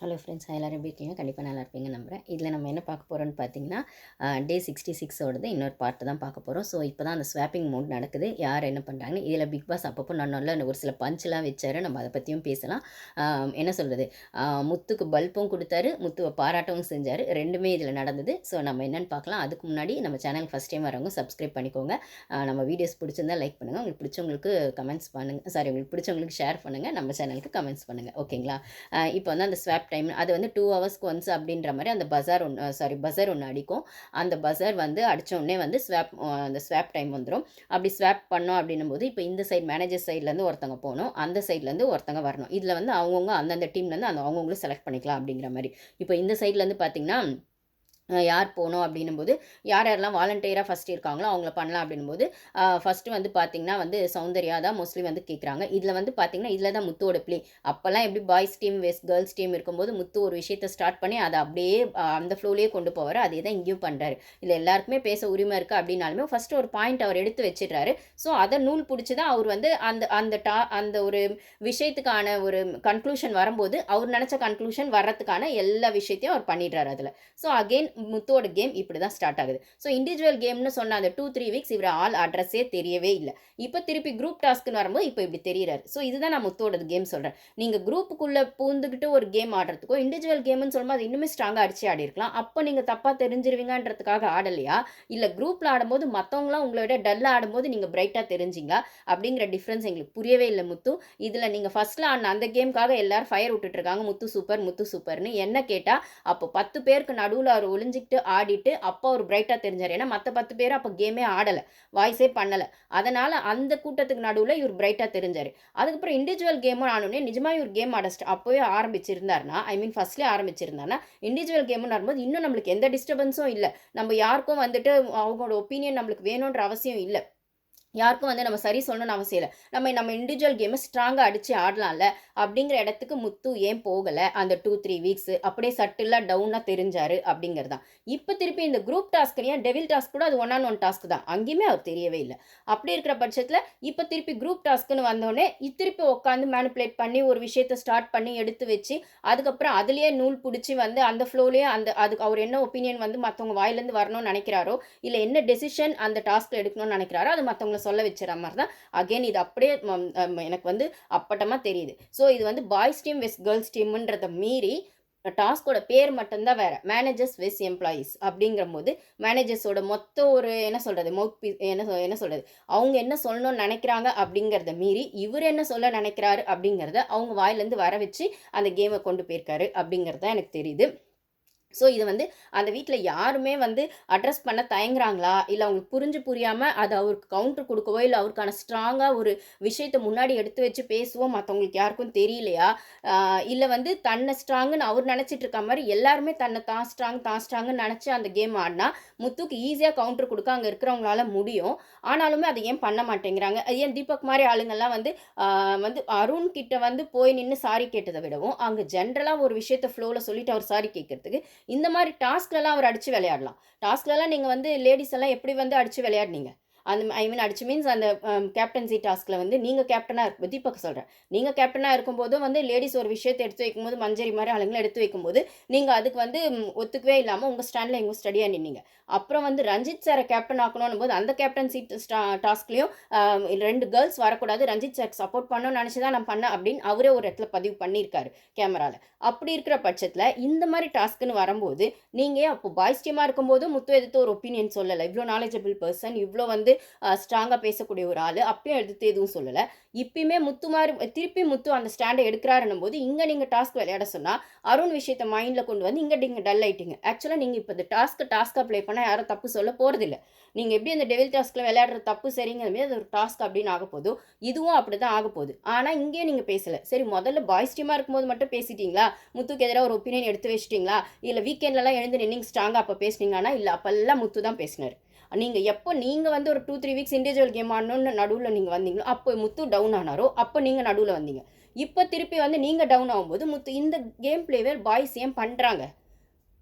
Hello friends எல்லோரும் எப்படி இருக்கீங்க? கண்டிப்பாக நல்லா இருப்பீங்க நம்புறேன். இதில் நம்ம என்ன பார்க்க போகிறோம்னு பார்த்தீங்கன்னா டே சிக்ஸ்டி சிக்ஸோடது இன்னொரு பார்ட்டு தான் பார்க்க போகிறோம் ஸோ இப்போ தான் அந்த ஸ்வாப்பிங் மூட் நடக்குது. யார் என்ன பண்ணுறாங்கன்னு இதில் பிக் பாஸ் அப்பப்போ நான் நல்ல ஒரு சில பஞ்ச்லாம் வச்சாரு. நம்ம அதை பற்றியும் பேசலாம். என்ன சொல்கிறது முத்துக்கு பல்பும் கொடுத்தாரு. முத்துவை பாராட்டவும் செஞ்சார். ரெண்டுமே இதில் நடந்தது. ஸோ நம்ம என்னென்னு பார்க்கலாம். அதுக்கு முன்னாடி நம்ம சேனல் ஃபஸ்ட் டைம் வரவங்க சப்ஸ்கிரைப் பண்ணிக்கோங்க. நம்ம வீடியோஸ் பிடிச்சிருந்தா லைக் பண்ணுங்கள் உங்களுக்கு பிடிச்சவங்களுக்கு கமெண்ட்ஸ் பண்ணுங்கள் சாரி உங்களுக்கு பிடிச்சவங்களுக்கு ஷேர் பண்ணுங்கள் நம்ம சேனலுக்கு கமெண்ட்ஸ் பண்ணுங்கள் ஓகேங்களா இப்போ வந்து அந்த ஸ்வாப் டைம் அது வந்து டூ ஹவர்ஸ்க்கு ஒன்ஸ் அப்படின்ற மாதிரி அந்த பஜார் ஒன்று சாரி பஸர் ஒன்று அடிக்கும். அந்த பஸர் வந்து அடிச்ச உடனே வந்து ஸ்வாப் அந்த ஸ்வாப் டைம் வந்துடும் அப்படி ஸ்வாப் பண்ணோம் அப்படின்னும் போது இப்போ இந்த சைடு மேனேஜர் சைட்லேருந்து ஒருத்தங்க போகணும் அந்த சைட்லேருந்து ஒருத்தங்க வரணும். இதில் வந்து அவங்கவுங்க அந்தந்த டீம்லேருந்து அந்த அவங்கவுங்களும் செலக்ட் பண்ணிக்கலாம் அப்படிங்கிற மாதிரி. இப்போ இந்த சைட்லேருந்து பார்த்தீங்கன்னா யார் போகணும் அப்படின்னும் போது யார் யாரெல்லாம் வாலண்டியராக ஃபஸ்ட் இருக்காங்களோ அவங்கள பண்ணலாம் அப்படின்னும் போது ஃபஸ்ட்டு வந்து பார்த்தீங்கன்னா வந்து சௌந்தர்யா தான் மோஸ்ட்லி வந்து கேட்குறாங்க இதில் வந்து பார்த்தீங்கன்னா இதில் தான் முத்தோட பிளே அப்போல்லாம் எப்படி boys team vs girls team இருக்கும்போது முத்து ஒரு விஷயத்தை ஸ்டார்ட் பண்ணி அதை அப்படியே அந்த ஃப்ளோலேயே கொண்டு போவார். அதே தான் இங்கேயும் பண்ணுறாரு இல்லை எல்லாருக்குமே பேச உரிமை இருக்குது அப்படின்னாலுமே ஃபஸ்ட்டு ஒரு பாயிண்ட் அவர் எடுத்து வச்சிடுறாரு. ஸோ அதை நூல் பிடிச்சி தான் அவர் வந்து அந்த அந்த டா அந்த ஒரு விஷயத்துக்கான ஒரு கன்க்ளூஷன் வரும்போது அவர் நினச்ச கன்க்ளூஷன் வர்றதுக்கான எல்லா விஷயத்தையும் அவர் பண்ணிடுறாரு அதில். ஸோ அகெயின் முத்துவோட கேம் இப்படி தான் ஸ்டார்ட் ஆகுது ஸோ இண்டிவிஜுவல் கேம்னு சொன்ன அந்த டூ த்ரீ வீக்ஸ் இவர் ஆள் அட்ரஸே தெரியவே இல்லை. இப்போ திருப்பி குரூப் டாஸ்க்குன்னு வரும்போது இப்போ இப்படி தெரியறாரு. ஸோ இதுதான் நான் முத்துவோட கேம் சொல்கிறேன் நீங்கள் குரூப்புக்குள்ளே பூந்துக்கிட்டு ஒரு கேம் ஆடுறதுக்கோ இண்டிவிஜுவல் கேம்னு சொல்லும்போது அது இன்னுமே ஸ்ட்ராங்காக அடிச்சு ஆடி இருக்கலாம் அப்போ நீங்கள் தப்பாக தெரிஞ்சிருவீங்கன்றதுக்காக ஆடலையா? இல்லை குரூப்பில் ஆடும்போது மற்றவங்களாம் உங்களை விட டல்லாக ஆடும்போது நீங்கள் பிரைட்டாக தெரிஞ்சிங்க அப்படிங்கிற டிஃப்ரென்ஸ் எங்களுக்கு புரியவே இல்லை முத்து. இதில் நீங்கள் ஃபஸ்ட்டில் ஆடின அந்த கேமுக்காக எல்லாரும் ஃபயர் விட்டுட்ருக்காங்க முத்து சூப்பர் முத்து சூப்பர்னு என்ன கேட்டால் அப்போ பத்து பேருக்கு நடுவில் அவர் தெரிஞ்சுக்கிட்டு ஆடிட்டு அப்போ அவர் பிரைட்டாக தெரிஞ்சார். ஏன்னா மற்ற பத்து பேர் அப்போ கேமே ஆடலை. வாய்ஸே பண்ணலை. அதனால் அந்த கூட்டத்துக்கு நடுவில் இவர் பிரைட்டாக தெரிஞ்சார். அதுக்கப்புறம் இண்டிவிஜுவல் கேமும் ஆனோடனே நிஜமாக இவர் கேம் ஆட அப்போவே ஆரம்பிச்சிருந்தாருனா ஐ மீன் ஃபஸ்ட்லேயே ஆரம்பிச்சிருந்தாருன்னா இண்டிவிஜுவல் கேம்னு வரும்போது இன்னும் நம்மளுக்கு எந்த டிஸ்டர்பன்ஸும் இல்லை. நம்ம யாருக்கும் வந்துட்டு அவங்களோட ஒப்பீனியன் நம்மளுக்கு வேணுன்ற அவசியம் இல்லை. யாருக்கும் வந்து நம்ம சரி சொல்லணும்னு அவசியம் இல்லை. நம்ம நம்ம இண்டிவிஜுவல் கேமை ஸ்ட்ராங்காக அடித்து ஆடலாம்ல. அப்படிங்கிற இடத்துக்கு முத்து ஏன் போகலை? அந்த டூ த்ரீ வீக்ஸ் அப்படியே சட்டிலாக டவுனாக தெரிஞ்சாரு அப்படிங்கிறது தான். இப்போ திருப்பி இந்த குரூப் டாஸ்க் ஏன் டெவில் டாஸ்க் கூட அது ஒன் ஆன் ஒன் டாஸ்க் தான். அங்கேயுமே அவர் தெரியவே இல்லை. அப்படி இருக்கிற பட்சத்தில் இப்போ திருப்பி குரூப் டாஸ்க்குன்னு வந்தோடனே திருப்பி உட்காந்து மேனிப்புலேட் பண்ணி ஒரு விஷயத்தை ஸ்டார்ட் பண்ணி எடுத்து வச்சு அதுக்கப்புறம் அதுலேயே நூல் பிடிச்சி வந்து அந்த ஃப்ளோலேயே அந்த அதுக்கு அவர் என்ன ஒப்பீனியன் வந்து மற்றவங்க வாயிலேருந்து வரணும்னு நினைக்கிறாரோ இல்லை என்ன டெசிஷன் அந்த டாஸ்க்கில் எடுக்கணும்னு நினைக்கிறாரோ அது மற்றவங்க சொல்ல வச்சுற மாதிரி தான் அகைன் இது அப்படியே எனக்கு வந்து அப்பட்டமாக தெரியுது. ஸோ இது வந்து பாய்ஸ் டீம் வெஸ் கேர்ள்ஸ் டீம்ன்றதை மீறி டாஸ்கோட பேர் மட்டும்தான் வேறு. மேனேஜர்ஸ் வெஸ் எம்ப்ளாயீஸ் அப்படிங்கிற போது மேனேஜர்ஸோட மொத்த ஒரு என்ன சொல்கிறது மவுத் பீஸ் என்ன சொ- என்ன சொல்கிறது அவங்க என்ன சொல்லணும்னு நினைக்கிறாங்க அப்படிங்கிறத மீறி இவர் என்ன சொல்ல நினைக்கிறாரு அப்படிங்கிறத அவங்க வாயிலேருந்து வர வச்சு அந்த கேமை கொண்டு போயிருக்காரு அப்படிங்கிறது தான் எனக்கு தெரியுது. ஸோ இது வந்து அந்த வீட்டில் யாருமே வந்து அட்ரஸ் பண்ண தயங்குறாங்களா? இல்லை அவங்களுக்கு புரிஞ்சு புரியாமல் அது அவருக்கு கவுண்டர் கொடுக்கவோ இல்லை அவருக்கான ஸ்ட்ராங்காக ஒரு விஷயத்தை முன்னாடி எடுத்து வச்சு பேசுவோம் மற்றவங்களுக்கு யாருக்கும் தெரியலையா? இல்லை வந்து தன்னை ஸ்ட்ராங்குன்னு அவர் நினச்சிட்டு இருக்க மாதிரி எல்லாருமே தன்னை தான் ஸ்ட்ராங் தான் ஸ்ட்ராங்குன்னு நினச்சி அந்த கேம் ஆடினா முத்துக்கு ஈஸியாக கவுண்டர் கொடுக்க அங்கே இருக்கிறவங்களால முடியும். ஆனாலுமே அதை ஏன் பண்ண மாட்டேங்கிறாங்க? அது ஏன் தீபக் மாதிரி ஆளுங்கள்லாம் வந்து வந்து அருண் கிட்ட வந்து போய் நின்று சாரி கேட்டதை விடவும் அங்கே ஜென்ரலாக ஒரு விஷயத்த ஃப்ளோவில் சொல்லிட்டு அவர் சாரி கேட்கறதுக்கு இந்த மாதிரி டாஸ்க்லலாம் அவர் அடித்து விளையாடலாம். டாஸ்க்லலாம் நீங்கள் வந்து லேடிஸ் எல்லாம் எப்படி வந்து அடித்து விளையாடுனீங்க? அந்த ஐ மீன் அடிச்சு மீன்ஸ் அந்த um, கேப்டன்சி டாஸ்கில் வந்து நீங்கள் கேப்டனாக இருக்கு தீபக் சொல்கிறேன் நீங்கள் கேப்டனாக இருக்கும்போதும் வந்து லேடிஸ் ஒரு விஷயத்தை எடுத்து வைக்கும்போது மஞ்சரி மாதிரி ஆளுங்களை எடுத்து வைக்கும்போது நீங்கள் அதுக்கு வந்து ஒத்துக்கவே இல்லாமல் உங்கள் ஸ்டாண்டில் எங்கள் ஸ்டடியாக நின்னீங்க. அப்புறம் வந்து ரஞ்சித் சாரை கேப்டன் ஆக்கணும் போது அந்த கேப்டன்சி டாஸ்க்லேயும் um, ரெண்டு கேர்ள்ஸ் வரக்கூடாது ரஞ்சித் சார் சப்போர்ட் பண்ணணும்னு நினச்சி தான் நான் பண்ணேன் அப்படின்னு அவரே ஒரு இடத்துல பதிவு பண்ணியிருக்காரு கேமராவில் அப்படி இருக்கிற பட்சத்தில் இந்த மாதிரி டாஸ்க்குன்னு வரும்போது நீங்கள் அப்போ பாய்ஸ் டீமாக இருக்கும்போது முத்து எதிர்த்து ஒரு ஒப்பீனியன் சொல்லலை? இவ்வளோ நாலேஜபிள் பர்சன் இவ்வளோ வந்து ஸ்ட்ராங்காக பேசக்கூடிய ஒரு ஆள். அப்பயும் எடுத்து எதுவும் சொல்லலை. இப்பயுமே முத்துமாதிரி திருப்பி முத்து அந்த ஸ்டாண்டை எடுக்கிறாருன்னும் போது இங்கே நீங்கள் டாஸ்க் விளையாட சொன்னால் அருண் விஷயத்தை மைண்டில் கொண்டு வந்து இங்கே நீங்கள் டல் ஆகிட்டீங்க ஆக்சுவலாக நீங்கள் இப்போ இந்த டாஸ்க்கு டாஸ்க்காக ப்ளே பண்ணால் யாரும் தப்பு சொல்ல போகிறதில்ல நீங்கள் எப்படி அந்த டெவில் டாஸ்க்கில் விளையாடுற தப்பு சரிங்கிற மாதிரி அது ஒரு டாஸ்க் அப்படின்னு ஆக போதும். இதுவும் அப்படி தான் ஆக போகுது. ஆனால் இங்கேயே நீங்கள் பேசலை. சரி முதல்ல பாய்ஸ் டீமாக இருக்கும்போது மட்டும் பேசிட்டீங்களா? முத்துக்கு எதிராக ஒரு ஒப்பீனியன் எடுத்து வச்சிட்டிங்களா? இல்லை வீக்கெண்ட்லலாம் எழுந்து நின்னிங் ஸ்ட்ராங்காக அப்போ பேசுனீங்கன்னா இல்லை அப்போல்லாம் முத்து தான் பேசினார். நீங்கள் எப்போ நீங்கள் வந்து ஒரு two three weeks individual game ஆடணும்னு நடுவில் நீங்கள் வந்தீங்களோ அப்போ முத்து டவுன் ஆனாரோ அப்போ நீங்கள் நடுவில் வந்தீங்க. இப்போ திருப்பி வந்து நீங்கள் டவுன் ஆகும்போது முத்து இந்த கேம் பிளேவர் பாய்ஸ் ஏன் பண்ணுறாங்க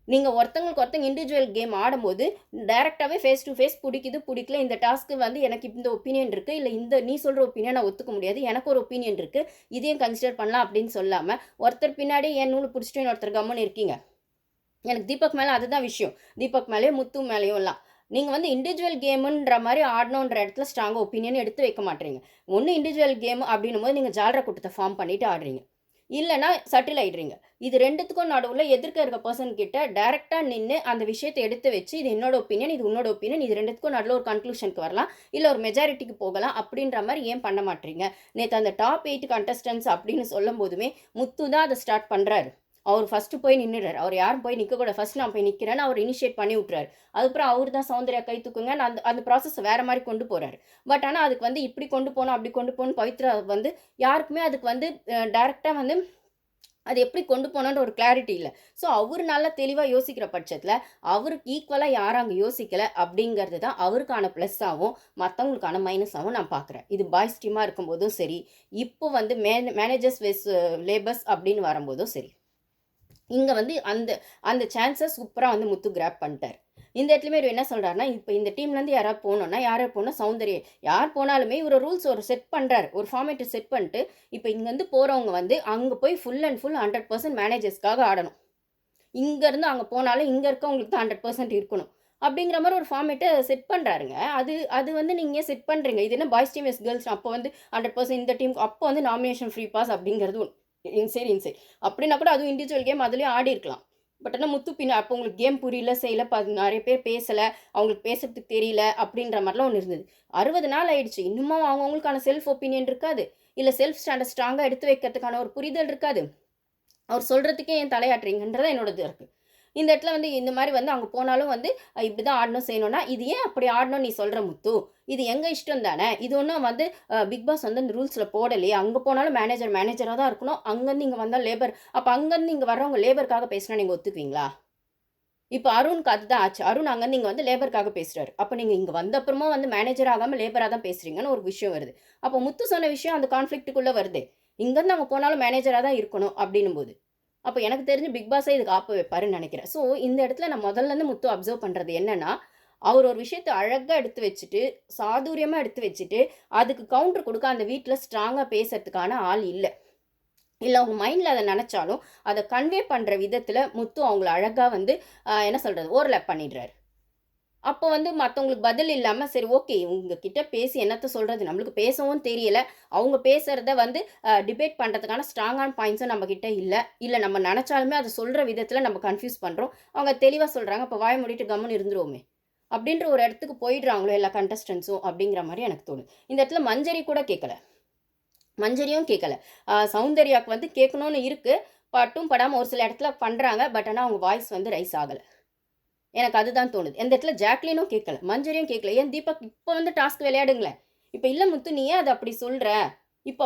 நீங்கள் ஒருத்தங்களுக்கு ஒருத்தங்க இண்டிவிஜுவல் கேம் ஆடும்போது டேரெக்டாகவே ஃபேஸ் டு ஃபேஸ் பிடிக்குது பிடிக்கல இந்த டாஸ்க்கு வந்து எனக்கு இந்த ஒப்பீனியன் இருக்குது இல்லை இந்த நீ சொல்கிற ஒப்பீனியன் நான் ஒத்துக்க முடியாது எனக்கு ஒரு ஒப்பீனியன் இருக்குது இதையும் கன்சிடர் பண்ணலாம் அப்படின்னு சொல்லாமல் ஒருத்தர் பின்னாடி என் நூல் பிடிச்சிட்டு ஒருத்தர் கம்மன் இருக்கீங்க. எனக்கு தீபக் மேலே அதுதான் விஷயம். தீபக் மேலேயும் முத்து மேலேயும் எல்லாம். நீங்கள் வந்து இண்டிவிஜுவல் கேமுன்ற மாதிரி ஆடணுன்ற இடத்துல ஸ்ட்ராங்காக ஒப்பீனியன் எடுத்து வைக்க மாட்டீங்க. ஒன்று இண்டிவிஜுவல் கேம் அப்படின்னும் போது நீங்கள் ஜாலரா கூட்டத்தை ஃபார்ம் பண்ணிவிட்டு ஆடுறீங்க. இல்லைனா சட்டில் ஆயிடுறீங்க. இது ரெண்டுத்துக்கும் நடுவில் எதிர்க்க இருக்க பர்சன் கிட்ட டேரெக்டாக நின்று அந்த விஷயத்தை எடுத்து வச்சு இது என்னோட ஒப்பீனியன் இது உன்னோட ஒப்பீனியன் இது ரெண்டுத்துக்கும் நடுவில் ஒரு கன்க்ளூஷனுக்கு வரலாம். இல்லை ஒரு மெஜாரிட்டிக்கு போகலாம் அப்படின்ற மாதிரி ஏன் பண்ண மாட்டீங்க? நேற்று அந்த டாப் எயிட் கண்டஸ்டன்ஸ் அப்படின்னு சொல்லும் போதுமே முத்து தான் அதை ஸ்டார்ட் பண்ணுறாரு அவர் ஃபஸ்ட்டு போய் நின்றுடுறார் அவர் யாரும் போய் நிற்கக்கூட ஃபஸ்ட் நான் போய் நிற்கிறேன்னு அவர் இனிஷியேட் பண்ணி விட்றாரு அதுக்கப்புறம் அவர் தான் சௌந்தர்யா கை தூக்குங்க. நான் அந்த அந்த ப்ராசஸ் வேறு மாதிரி கொண்டு போகிறாரு பட் ஆனால் அதுக்கு வந்து இப்படி கொண்டு போகணும் அப்படி கொண்டு போகணும் பவித்ரா வந்து யாருக்குமே அதுக்கு வந்து டேரெக்டாக வந்து அது எப்படி கொண்டு போனோன்ற ஒரு கிளாரிட்டி இல்லை. ஸோ அவர் நல்லா தெளிவாக யோசிக்கிற பட்சத்தில் அவருக்கு ஈக்குவலாக யாரும் அங்கே யோசிக்கலை அப்படிங்கிறது தான் அவருக்கான ப்ளஸ்ஸாகவும் மற்றவங்களுக்கான மைனஸாகவும் நான் பார்க்குறேன் இது பாய்ஸ் டீமாக இருக்கும்போதும் சரி இப்போ வந்து மே மேனேஜர்ஸ் வெஸ் லேபர்ஸ் அப்படின்னு வரும்போதும் சரி. இங்கே வந்து அந்த அந்த சான்ஸை சூப்பராக வந்து முத்து கிராப் பண்ணிட்டார். இந்த இடத்துலையுமே இவர் என்ன சொல்கிறாருன்னா இப்போ இந்த டீம்லேருந்து யாராவது போகணுன்னா யாரை போனால் சௌந்தரிய யார் போனாலுமே இவர் ரூல்ஸ் ஒரு செட் பண்ணுறாரு ஒரு ஃபார்மேட்டை செட் பண்ணிட்டு இப்போ இங்கேருந்து போகிறவங்க வந்து அங்கே போய் full and full hundred percent மேனேஜர்ஸ்க்காக ஆடணும். இங்கேருந்து அங்கே போனாலும் இங்கே இருக்கவங்களுக்கு தான் ஹண்ட்ரட் பர்சன்ட் இருக்கணும். அப்படிங்கிற மாதிரி ஒரு ஃபார்மேட்டை செட் பண்ணுறாருங்க அது அது வந்து நீங்கள் செட் பண்ணுறீங்க இது என்ன பாய்ஸ் டீம் எஸ் கேர்ள்ஸ் அப்போ வந்து ஹண்ட்ரட் பர்சன்ட் இந்த டீம் அப்போ வந்து நாமினேஷன் ஃப்ரீ பாஸ் அப்படிங்கிறது இன்சைட் இன்சைட் அப்படின்னா கூட அதுவும் இண்டிவிஜுவல் கேம் அதுலேயும் ஆடி இருக்கலாம். பட் ஆனால் முத்து பின்ன அப்போ உங்களுக்கு கேம் புரியல செய்யல ப நிறைய பேர் பேசலை அவங்களுக்கு பேசுறதுக்கு தெரியல அப்படின்ற மாதிரிலாம் ஒன்று இருந்தது. அறுபது நாள் ஆயிடுச்சு. இன்னுமும் அவங்கவுங்களுக்கான செல்ஃப் ஒப்பீனியன் இருக்காது. இல்லை செல்ஃப் ஸ்டாண்டர்ட் ஸ்ட்ராங்காக எடுத்து வைக்கிறதுக்கான ஒரு புரிதல் இருக்காது. அவர் சொல்கிறதுக்கே ஏன் தலையாட்டுறீங்கன்றதான் என்னோட இது இருக்குது இந்த இடத்துல வந்து இந்த மாதிரி வந்து அங்கே போனாலும் வந்து இப்படி தான் ஆடணும் செய்யணும்னா இது ஏன் அப்படி ஆடணும் நீ சொல்கிற முத்து? இது எங்கள் இஷ்டம் தானே? இது ஒன்றும் வந்து பிக் பாஸ் வந்து அந்த ரூல்ஸில் போடலையே. அங்கே போனாலும் மேனேஜர் மேனேஜராக தான் இருக்கணும். அங்கேருந்து இங்கே வந்தால் லேபர் அப்போ அங்கேருந்து இங்கே வர்றவங்க லேபருக்காக பேசினா நீங்கள் ஒத்துக்குவீங்களா? இப்போ அருணுக்கு அதுதான் ஆச்சு. அருண் அங்கேருந்து இங்கே வந்து லேபருக்காக பேசுகிறாரு அப்போ நீங்கள் இங்கே வந்த அப்புறமா வந்து மேனேஜர் ஆகாமல் லேபராக தான் பேசுகிறீங்கன்னு ஒரு விஷயம் வருது. அப்போ முத்து சொன்ன விஷயம் அந்த கான்ஃப்ளிக்ட்டுக்குள்ளே வருது. இங்கேருந்து அங்கே போனாலும் மேனேஜராக தான் இருக்கணும் அப்படின்னும் போது அப்போ எனக்கு தெரிஞ்சு பிக் பாஸே இதுக்கு ஆப்பு வைப்பாருன்னு நினைக்கிறேன். ஸோ இந்த இடத்துல நான் முதல்லேருந்து முத்து அப்சர்வ் பண்ணுறது என்னென்னா அவர் ஒரு விஷயத்தை அழகாக எடுத்து வச்சுட்டு சாதுரியமாக எடுத்து வச்சுட்டு அதுக்கு கவுண்டர் கொடுக்க அந்த வீட்டில் ஸ்ட்ராங்காக பேசுறதுக்கான ஆள் இல்லை. இல்லை அவங்க மைண்டில் அதை நினச்சாலும் அதை கன்வே பண்ணுற விதத்தில் முத்து அவங்கள அழகாக வந்து என்ன சொல்கிறது ஓவர்லேப் பண்ணிடுறாரு. அப்போ வந்து மற்றவங்களுக்கு பதில் இல்லாமல் சரி ஓகே உங்ககிட்ட பேசி என்னத்த சொல்கிறது நம்மளுக்கு பேசவும் தெரியல. அவங்க பேசுகிறத வந்து டிபேட் பண்ணுறதுக்கான ஸ்ட்ராங்கான பாயிண்ட்ஸும் நம்மக்கிட்ட இல்லை. இல்லை நம்ம நினச்சாலுமே அதை சொல்கிற விதத்தில் நம்ம கன்ஃபியூஸ் பண்ணுறோம் அவங்க தெளிவாக சொல்கிறாங்க அப்போ வாய மூடிட்டு கம்முன்னு இருந்துருவோமே. அப்படின்ற ஒரு இடத்துக்கு போயிடுறாங்களோ எல்லா கண்டஸ்டன்ஸும் அப்படிங்கிற மாதிரி எனக்கு தோணுது. இந்த இடத்துல மஞ்சரி கூட கேட்கல மஞ்சரியும் கேட்கல சௌந்தர்யாவுக்கு வந்து கேட்கணும்னு இருக்குது பட்டும் படாமல் ஒரு சில இடத்துல பண்ணுறாங்க பட் ஆனால் அவங்க வாய்ஸ் வந்து ரைஸ் ஆகலை. எனக்கு அதுதான் தோணுது. எந்த இடத்துல ஜாக்லினும் கேட்கல மஞ்சரியும் கேட்கல. ஏன் தீபக் இப்போ வந்து டாஸ்க் விளையாடுங்களேன்? இப்போ இல்லை முத்து நீ ஏன் அதை அப்படி சொல்கிற இப்போ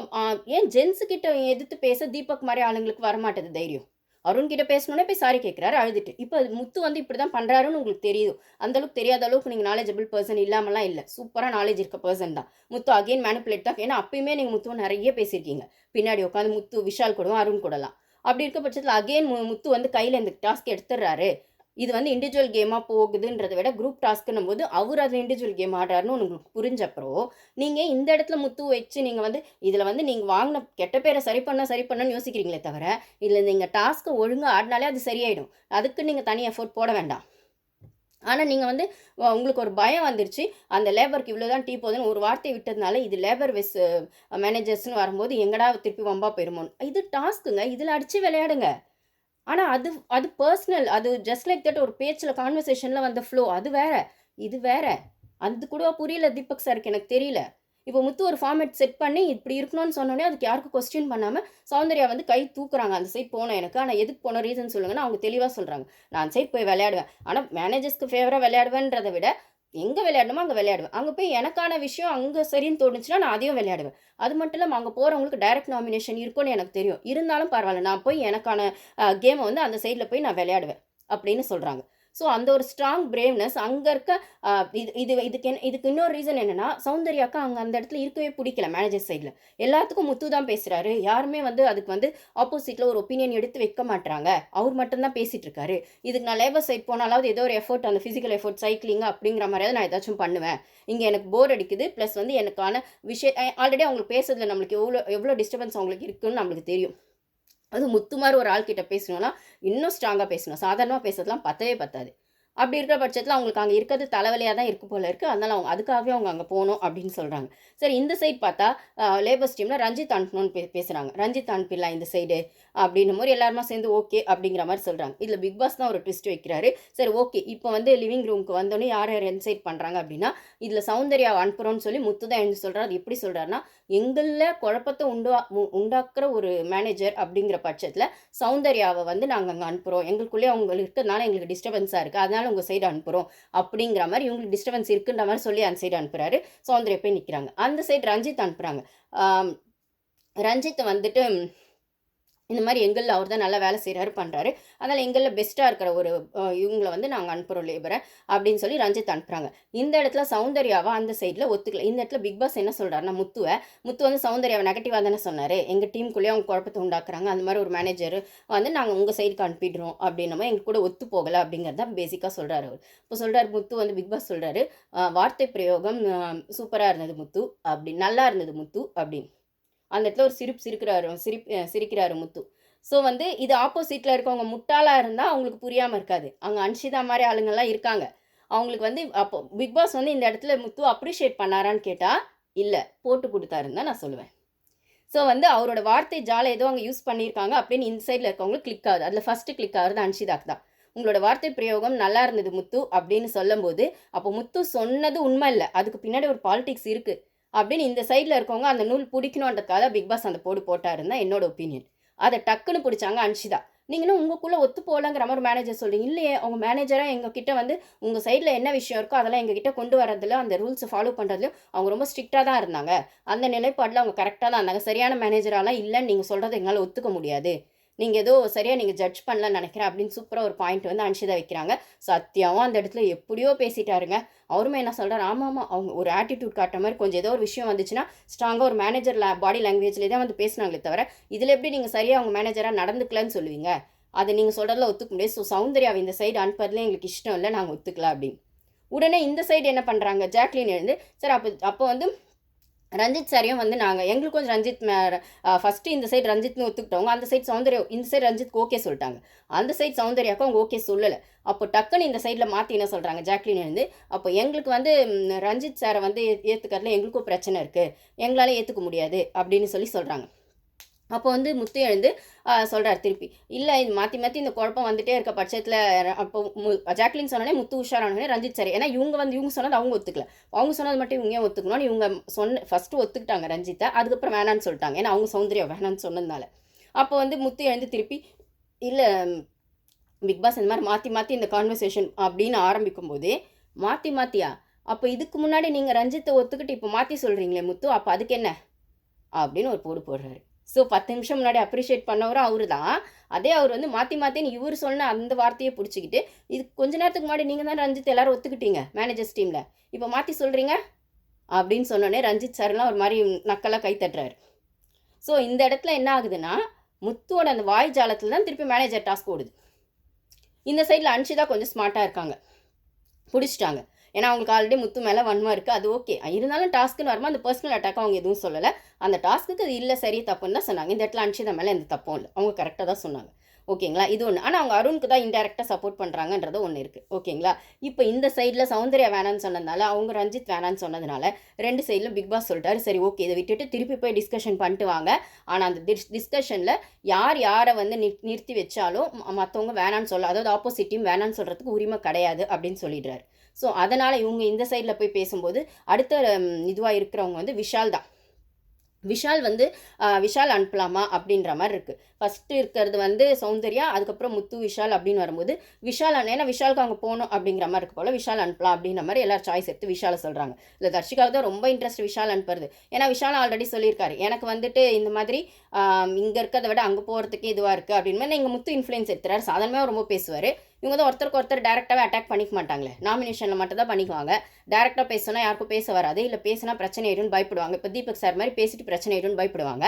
ஏன் ஜென்ஸு கிட்ட எதிர்த்து பேச தீபக் மாதிரி ஆளுங்களுக்கு வரமாட்டேது தைரியம்? அருண் கிட்ட பேசணுன்னே போய் சாரி கேட்குறாரு அழுதுட்டு. இப்போ முத்து வந்து இப்படி தான் பண்ணுறாருன்னு உங்களுக்கு தெரியும் அந்தளவுக்கு தெரியாத அளவுக்கு நீங்கள் நாலேஜபிள் பர்சன் இல்லாமலாம் இல்லை. சூப்பராக நாலேஜ் இருக்க பர்சன் தான். முத்து அகெயின் மேனிப்புலேட் தான். ஏன்னா அப்பயுமே நீங்கள் முத்துவை நிறைய பேசியிருக்கீங்க. பின்னாடி உட்காந்து முத்து விஷால் கூடவும் அருண் கூடலாம். அப்படி இருக்க பட்சத்தில் அகெயின் முத்து வந்து கையில் இந்த டாஸ்க் எடுத்துடுறாரு. இது வந்து இண்டிவிஜுவல் கேமாக போகுதுன்றதை விட குரூப் டாஸ்க்குன்னும் போது அவர் அதில் இண்டிவிஜுவல் கேம் ஆடுறாருன்னு உங்களுக்கு புரிஞ்சப்பறம் நீங்கள் இந்த இடத்துல முத்து வச்சு நீங்கள் வந்து இதில் வந்து நீங்கள் வாங்கின கெட்ட பேரை சரி பண்ண சரி பண்ணணும்னு யோசிக்கிறீங்களே தவிர இதில் நீங்கள் டாஸ்க்கு ஒழுங்காக ஆடினாலே அது சரியாயிடும். அதுக்கு நீங்கள் தனி எஃபோர்ட் போட வேண்டாம். ஆனால் நீங்கள் வந்து உங்களுக்கு ஒரு பயம் வந்துருச்சு அந்த லேபருக்கு இவ்வளோ தான் டீ போகுதுன்னு ஒரு வார்த்தையை விட்டதுனால இது லேபர் வெஸ் மேனேஜர்ஸ்னு வரும்போது எங்கடா திருப்பி வம்பா போயிருமோன்னு. இது டாஸ்க்குங்க இதில் அடித்து விளையாடுங்க. ஆனால் அது அது பர்சனல் அது ஜஸ்ட் லைக் தட் ஒரு பேச்சில் கான்வர்சேஷனில் வந்த ஃப்ளோ அது வேற. இது வேற. அது கூட புரியல தீபக் சாருக்கு? எனக்கு தெரியல. இப்போ முத்து ஒரு ஃபார்மேட் செட் பண்ணி இப்படி இருக்கணும்னு சொன்னோடனே அதுக்கு யாருக்கும் கொஸ்டின் பண்ணாமல் சௌந்தர்யா வந்து கை தூக்குறாங்க. அந்த சைட் போனோம் எனக்கு. ஆனால் எதுக்கு போன ரீசன் சொல்லுங்கன்னா அவங்க தெளிவாக சொல்கிறாங்க நான் அந்த சைட் போய் விளையாடுவேன். ஆனால் மேனேஜர்ஸ்க்கு ஃபேவராக விளையாடுவேன்றதை விட எங்கே விளையாடணுமோ அங்கே விளையாடுவேன். அங்கே போய் எனக்கான விஷயம் அங்கே சரின்னு தோணுச்சுன்னா நான் அதையும் விளையாடுவேன். அது மட்டும் இல்லாமல் அங்கே போகிறவங்களுக்கு டைரக்ட் நாமினேஷன் இருக்கும்னு எனக்கு தெரியும். இருந்தாலும் பரவாயில்ல நான் போய் எனக்கான கேமை வந்து அந்த சைடில் போய் நான் விளையாடுவேன். அப்படின்னு சொல்கிறாங்க ஸோ அந்த ஒரு ஸ்ட்ராங் பிரேவ்னஸ் அங்கே இருக்க இது இது இதுக்கு என்ன இதுக்கு இன்னொரு ரீசன் என்னென்னா சௌந்தர்யாக்கா அங்கே அந்த இடத்துல இருக்கவே பிடிக்கல மேனேஜர் சைடில் எல்லாத்துக்கும் முத்து தான் பேசுகிறாரு யாருமே வந்து அதுக்கு வந்து ஆப்போசிட்டில் ஒரு ஒப்பீனியன் எடுத்து வைக்க மாட்டுறாங்க அவர் மட்டும்தான் பேசிகிட்டு இருக்காரு. இதுக்கு நான் லேபர் சைட் போனாலாவது ஏதோ ஒரு எஃபர்ட் அந்த ஃபிசிக்கல் எஃபோர்ட் சைக்கிளிங் அப்படிங்கிற மாதிரியாவது நான் ஏதாச்சும் பண்ணுவேன். இங்கே எனக்கு போர் அடிக்குது. ப்ளஸ் வந்து எனக்கான விஷயம் ஆல்ரெடி அவங்களுக்கு பேசுறதுல நம்மளுக்கு எவ்வளோ எவ்வளோ டிஸ்டர்பன்ஸ் அவங்களுக்கு இருக்குன்னு நம்மளுக்கு தெரியும். அது முத்து மாதிரி ஒரு ஆள்கிட்ட பேசணும்னா இன்னும் ஸ்ட்ராங்காக பேசணும். சாதாரணமாக பேசுறதுலாம் பத்தவே பத்தாது. அப்படி இருக்கிற பட்சத்தில் அவங்களுக்கு அங்கே இருக்கிறது தலைவலியாக தான் இருக்கு போல இருக்குது அதனால் அவங்க அதுக்காகவே அவங்க அங்கே போகணும் அப்படின்னு சொல்கிறாங்க சரி இந்த சைட் பார்த்தா லேபர்ஸ் டீமில் ரஞ்சித் அனுப்பணும்னு பே பேசுகிறாங்க ரஞ்சித் அனுப்பிடலாம் இந்த சைடு அப்படின்னும் போது எல்லாருமா சேர்ந்து ஓகே அப்படிங்கிற மாதிரி சொல்கிறாங்க இதில் பிக் பாஸ் தான் ஒரு ட்விஸ்ட் வைக்கிறாரு. சரி ஓகே இப்போ வந்து லிவிங் ரூமுக்கு வந்தோடனே யார் யார் என்சைட் பண்ணுறாங்க அப்படின்னா இதில் சௌந்தர்யாவை அனுப்புகிறோன்னு சொல்லி முத்து தான் எழுந்து சொல்கிறார் அது எப்படி சொல்கிறாருன்னா எங்களில் குழப்பத்தை உண்டா உண்டாக்குற ஒரு மேனேஜர் அப்படிங்கிற பட்சத்தில் சௌந்தர்யாவை வந்து நாங்கள் அங்கே அனுப்புகிறோம் எங்களுக்குள்ளேயே அவங்களுக்கு இருக்கிறதுனால எங்களுக்கு டிஸ்டர்பன்ஸாக இருக்குது அதனால் உங்கள் சைடு அனுப்புகிறோம் அப்படிங்கிற மாதிரி இவங்களுக்கு டிஸ்டர்பன்ஸ் இருக்குன்ற மாதிரி சொல்லி அந்த சைடு அனுப்புகிறாரு சௌந்தர்யா போய் நிற்கிறாங்க அந்த சைடு ரஞ்சித் அனுப்புகிறாங்க ரஞ்சித் வந்துட்டு இந்த மாதிரி எங்களில் அவர் தான் நல்லா வேலை செய்கிறாரு பண்ணுறாரு அதனால் எங்களில் பெஸ்ட்டாக இருக்கிற ஒரு இவங்களை இவங்கள வந்து நாங்கள் அனுப்புகிறோம் லேபரை அப்படின்னு சொல்லி ரஞ்சித் அனுப்புகிறாங்க இந்த இடத்துல சௌந்தர்யாவை அந்த சைடில் ஒத்துக்கல. இந்த இடத்துல பிக் பாஸ் என்ன சொல்கிறாருன்னா முத்துவை முத்து வந்து சௌந்தர்யாவை நெகட்டிவாக தானே சொன்னார். எங்கள் டீமுக்குள்ளேயே அவங்க குழப்பத்தை உண்டாக்குறாங்க. அந்த மாதிரி ஒரு மேனேஜர் வந்து நாங்கள் உங்கள் சைடுக்கு அனுப்பிடுறோம் அப்படின்னமோ எங்க கூட ஒத்து போகலை அப்படிங்கிறத பேசிக்காக சொல்கிறாரு அவர். இப்போ சொல்கிறார் முத்து வந்து பிக் பாஸ் சொல்கிறாரு வார்த்தை பிரயோகம் சூப்பராக இருந்தது முத்து அப்படி நல்லா இருந்தது முத்து அப்படின்னு. அந்த இடத்துல ஒரு சிரிப்பு சிரிக்கிறாரு சிரிப் சிரிக்கிறாரு முத்து. ஸோ வந்து இது ஆப்போசிட்டில் இருக்கவங்க முட்டாளாக இருந்தால் அவங்களுக்கு புரியாமல் இருக்காது. அங்கே அன்ஷிதா மாதிரி ஆளுங்கள்லாம் இருக்காங்க. அவங்களுக்கு வந்து அப்போ பிக் பாஸ் வந்து இந்த இடத்துல முத்து அப்ரிஷியேட் பண்ணாரான்னு கேட்டால் இல்லை போட்டு கொடுத்தாருன்னு தான் நான் சொல்லுவேன். ஸோ வந்து அவரோட வார்த்தை ஜாலை ஏதோ அங்கே யூஸ் பண்ணியிருக்காங்க அப்படின்னு இந்த சைடில் இருக்கவங்களுக்கு கிளிக் ஆகுது. அதில் ஃபஸ்ட்டு கிளிக் ஆகுறது அன்ஷிதாக்கு தான். உங்களோட வார்த்தை பிரயோகம் நல்லா இருந்தது முத்து அப்படின்னு சொல்லும்போது அப்போ முத்து சொன்னது உண்மை இல்லை. அதுக்கு பின்னாடி ஒரு பாலிடிக்ஸ் இருக்குது அப்படின்னு இந்த சைடில் இருக்கவங்க அந்த நூல் பிடிக்கணுன்றதுக்காக பிக் பாஸ் அந்த போடு போட்டாருன்னு என்னோட ஒப்பீனியன் அதை டக்குன்னு பிடிச்சாங்க அன்ஷிதா. நீங்களும் உங்களுக்குள்ளே ஒத்து போகலங்கிற மாதிரி மேனேஜர் சொல்கிறீங்க இல்லையே அவங்க மேனேஜராக எங்ககிட்ட வந்து உங்கள் சைடில் என்ன விஷயம் இருக்கோ அதெல்லாம் எங்கள் கிட்டே கொண்டு வரதுல அந்த ரூல்ஸை ஃபாலோ பண்ணுறதுலையும் அவங்க ரொம்ப ஸ்ட்ரிக்டாக தான் இருந்தாங்க. அந்த நிலைப்பாடில் அவங்க கரெக்டாக தான் இருந்தாங்க. சரியான மேனேஜராலாம் இல்லைன்னு நீங்கள் சொல்கிறத எங்களால் ஒத்துக்க முடியாது. நீங்கள் ஏதோ சரியாக நீங்கள் ஜட்ஜ் பண்ணலன்னு நினைக்கிறேன் அப்படின்னு சூப்பராக ஒரு பாயிண்ட் வந்து அனுஷிதா வைக்கிறாங்க. சத்யாவும் அந்த இடத்துல எப்படியோ பேசிட்டாருங்க. அவருமே என்ன சொல்கிறார் ஆமாம் ஆமாம் அவங்க ஒரு ஆட்டிடியூட் காட்டுற மாதிரி கொஞ்சம் ஏதோ ஒரு விஷயம் வந்துச்சுன்னா ஸ்ட்ராங்காக ஒரு மேனேஜர் பாடி லாங்குவேஜ்லேயே தான் வந்து பேசினாங்களே தவிர இதில் எப்படி நீங்கள் சரியாக அவங்க மேனேஜராக நடந்துக்கலன்னு சொல்லுவீங்க? அதை நீங்கள் சொல்கிறதில் ஒத்துக்க முடியாது. ஸோ சௌந்தர்யாவை இந்த சைடு அனுப்புறதுல எங்களுக்கு இஷ்டம் இல்லை நாங்கள் ஒத்துக்கலாம் அப்படின்னு. உடனே இந்த சைடு என்ன பண்ணுறாங்க ஜாக்லின் எழுந்து சார் அப்போ அப்போ வந்து ரஞ்சித் சாரையும் வந்து நாங்கள் எங்களுக்கு கொஞ்சம் ரஞ்சித் ஃபஸ்ட்டு இந்த சைடு ரஞ்சித்னு ஒத்துக்கிட்டவங்க அந்த சைடு சௌந்தர்யா இந்த சைடு ரஞ்சித்க்கு ஓகே சொல்லிட்டாங்க. அந்த சைடு சௌந்தர்யாக்கும் அவங்க ஓகே சொல்லலை. அப்போ டக்குன்னு இந்த சைடில் மாற்றி என்ன சொல்கிறாங்க ஜாக்லின் வந்து அப்போ எங்களுக்கு வந்து ரஞ்சித் சாரை வந்து ஏற்றுக்கிறதுல எங்களுக்கும் பிரச்சனை இருக்குது எங்களால் ஏற்றுக்க முடியாது அப்படின்னு சொல்லி சொல்கிறாங்க அப்போ வந்து முத்து எழுந்து சொல்கிறார் திருப்பி. இல்லை இது மாற்றி மாற்றி இந்த குழப்பம் வந்துட்டே இருக்க. பட்சத்தில் அப்போ மு- ஜாக்லின் சொன்னோடனே முத்து உஷாரானே ரஞ்சித் சரி. ஏன்னா இவங்க வந்து இவங்க சொன்னது அவங்க ஒத்துக்கல. அவங்க சொன்னது மட்டும் இவங்க ஏன் ஒத்துக்கணும்னு இவங்க சொன்ன ஃபஸ்ட்டு ஒத்துக்கிட்டாங்க ரஞ்சித்தை. அதுக்கப்புறம் வேணான்னு சொல்லிட்டாங்க. ஏன்னா அவங்க சௌந்தரியம் வேணான்னு சொன்னதுனால. அப்போ வந்து முத்து எழுந்து திருப்பி இல்லை பிக் பாஸ் இந்த மாதிரி மாற்றி மாற்றி இந்த கான்வர்சேஷன் அப்படின்னு ஆரம்பிக்கும் போதே மாற்றி மாற்றியா அப்போ இதுக்கு முன்னாடி நீங்கள் ரஞ்சித்தை ஒத்துக்கிட்டு இப்போ மாற்றி சொல்கிறீங்களே முத்து அப்போ அதுக்கு என்ன? அப்படின்னு ஒரு போடு போடுறாரு. ஸோ பத்து நிமிஷம் முன்னாடி அப்ரிஷியேட் பண்ணவரும் அவரு தான் அதே அவர் வந்து மாற்றி மாற்றின்னு இவர் சொன்ன அந்த வார்த்தையை பிடிச்சிக்கிட்டு இது கொஞ்ச நேரத்துக்கு முன்னாடி நீங்கள் தான் ரஞ்சித் எல்லாரும் ஒத்துக்கிட்டீங்க மேனேஜர்ஸ் டீமில் இப்போ மாற்றி சொல்கிறீங்க அப்படின்னு சொன்னோடனே ரஞ்சித் சார்லாம் ஒரு மாதிரி நக்கலாக கை தட்டுறாரு. ஸோ இந்த இடத்துல என்ன ஆகுதுன்னா முத்துவோட அந்த வாய் ஜாலத்தில் தான் திருப்பி மேனேஜர் டாஸ்க் ஓடுது. இந்த சைடில் அன்ஷிதா கொஞ்சம் ஸ்மார்ட்டாக இருக்காங்க. பிடிச்சிட்டாங்க. ஏன்னா அவங்களுக்கு ஆல்ரெடி முத்து மேலே வன்மா இருக்குது அது ஓகே இருந்தாலும் டாஸ்க்குன்னு வரும்போது அந்த பர்சனல் அட்டாக் அவங்க எதுவும் சொல்லலை. அந்த டாஸ்க்குக்கு அது இல்லை சரி தப்புன்னு தான் சொன்னாங்க. இந்த இடத்துல அன்ஷிதா மேலே எந்த தப்பும் இல்லை. அவங்க கரெக்டாக தான் சொன்னாங்க. ஓகேங்களா இது ஒன்று ஆனால் அவங்க அருணுக்கு தான் இன்டெரக்டாக சப்போர்ட் பண்ணுறாங்கன்றது ஒன்று இருக்குது ஓகேங்களா இப்போ இந்த சைடில் சௌந்தர்யா வேணான்னு சொன்னதுனால அவங்க ரஞ்சித் வேணான்னு சொன்னதுனால ரெண்டு சைடில் பிக் பாஸ் சொல்லிட்டாரு. சரி ஓகே இதை விட்டுட்டு திருப்பி போய் டிஸ்கஷன் பண்ணிட்டு வாங்க. ஆனால் அந்த டிஸ் டிஸ்கஷனில் யார் யாரை வந்து நிறுத்தி வச்சாலும் மற்றவங்க வேணான்னு சொல்ல அதாவது ஆப்போசிட் டீம் வேணான்னு சொல்கிறதுக்கு உரிமை கிடையாது அப்படின்னு சொல்லிடுறாரு. ஸோ அதனால் இவங்க இந்த சைடில் போய் பேசும்போது அடுத்த இதுவாக இருக்கிறவங்க வந்து விஷால் தான். விஷால் வந்து விஷால் அனுப்பலாமா அப்படின்ற மாதிரி இருக்குது ஃபஸ்ட்டு இருக்கிறது வந்து சௌந்தர்யா அதுக்கப்புறம் முத்து விஷால் அப்படின்னு வரும்போது விஷால் ஏன்னா விஷாலுக்கு அங்கே போகணும் அப்படிங்கிற மாதிரி இருக்க போல் விஷால் அனுப்பலாம் அப்படின்ற மாதிரி எல்லாரும் சாய்ஸ் எடுத்து விஷாலை சொல்கிறாங்க இல்லை தர்ஷிகாவுக்கு தான் ரொம்ப இன்ட்ரெஸ்ட் விஷால் அனுப்புறது. ஏன்னா விஷால் ஆல்ரெடி சொல்லியிருக்காரு. எனக்கு வந்துட்டு இந்த மாதிரி இங்கே இருக்கிறத விட அங்கே போகிறதுக்கு இதுவாக இருக்குது அப்படின்னு. மாதிரி எங்கள் முத்து இன்ஃப்ளூயன்ஸ் எடுத்துறாரு. சாதாரணமாக ரொம்ப பேசுவார். இவங்க தான் ஒருத்தருக்கு ஒருத்தர் டேரெக்டாகவே அட்டாக் பண்ணிக்க மாட்டாங்களே. நாமினேஷனில் மட்டும் தான் பண்ணிக்குவாங்க டேரெக்டாக பேசினா யாருக்கும் பேச வராது. இல்லை பேசினா பிரச்சனை ஆயிடும்னு பயப்படுவாங்க. இப்போ தீபக் சார் மாதிரி பேசிட்டு பிரச்சனை ஆயிடும்னு பயப்படுவாங்க.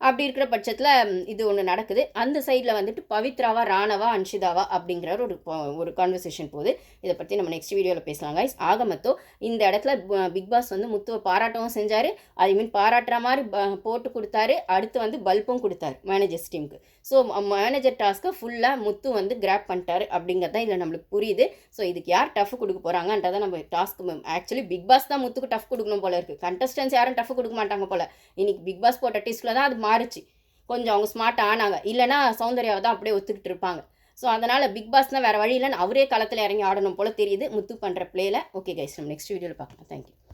அப்படி இருக்கிற பட்சத்தில் இது ஒன்று நடக்குது. அந்த சைடில் வந்துட்டு பவித்ராவா ராணவா அன்ஷிதாவா அப்படிங்கிற ஒரு ஒரு கான்வர்சேஷன் போகுது. இதை பற்றி நம்ம நெக்ஸ்ட் வீடியோவில் பேசலாம் கைஸ் ஆக மொத்தம் இந்த இடத்துல பிக் பாஸ் வந்து முத்துவை பாராட்டவும் செஞ்சார். ஐ மீன் பாராட்டுற மாதிரி போட்டு கொடுத்தாரு. அடுத்து வந்து பல்பும் கொடுத்தாரு மேனேஜர்ஸ் டீமுக்கு ஸோ மேனேஜர் டாஸ்க்கை ஃபுல்லாக முத்து வந்து கிராப் பண்ணிட்டாரு அப்படிங்கிறது தான் இதில் நம்மளுக்கு புரியுது. ஸோ இதுக்கு யார் டஃப் கொடுக்க போகிறாங்கன்றதை நம்ம டாஸ்க் ஆக்சுவலி பிக் பாஸ் தான் முத்துக்கு டஃப் கொடுக்கணும் போல இருக்குது கண்டஸ்டன்ஸ் யாரும் டஃப் கொடுக்க மாட்டாங்க போல. இன்னைக்கு பிக் பாஸ் போட்ட டெஸ்ட்டில் தான் அது மாறுச்சு. கொஞ்சம் அவங்க ஸ்மார்ட் ஆனாங்க. இல்லைனா சௌந்தர்யாவை தான் அப்படியே ஒத்துக்கிட்டு இருப்பாங்க. ஸோ அதனால் பிக் பாஸ்னால் வேறு வழி இல்லைன்னு அவரே களத்தில் இறங்கி ஆடணும் போல் தெரியுது. முத்து பண்ணுற பிளேயில் ஓகே கைஸ் நம்ம நெக்ஸ்ட் வீடியோவில் பார்க்கலாம். Thank you